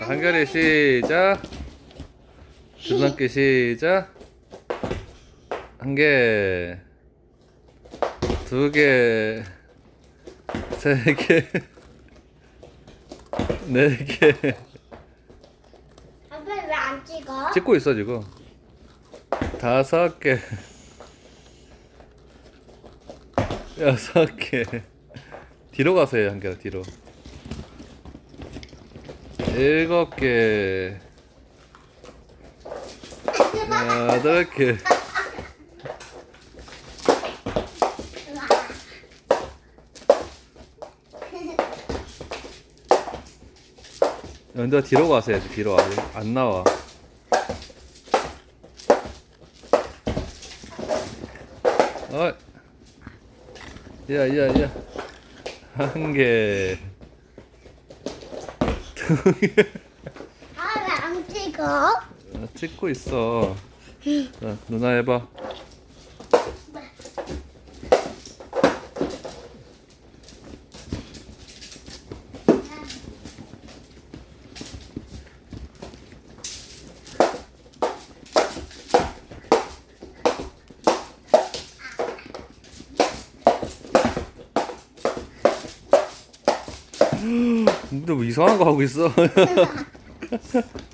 자, 한결이 시작. 줄넘기 시작. 한 개, 두 개, 세 개, 네 개. 아빠 왜 안 찍어? 찍고 있어 지금. 다섯 개, 여섯 개. 뒤로 가세요 한결 뒤로. 일곱 개, 여덟 개. 연두야 뒤로 가세요 뒤로 와. 안 나와. 어. 야, 야, 야. 한 개. 두 개. 아왜 안 찍어? 어, 찍고 있어. 자, 누나 해봐. 근데 뭐 이상한 거 하고 있어?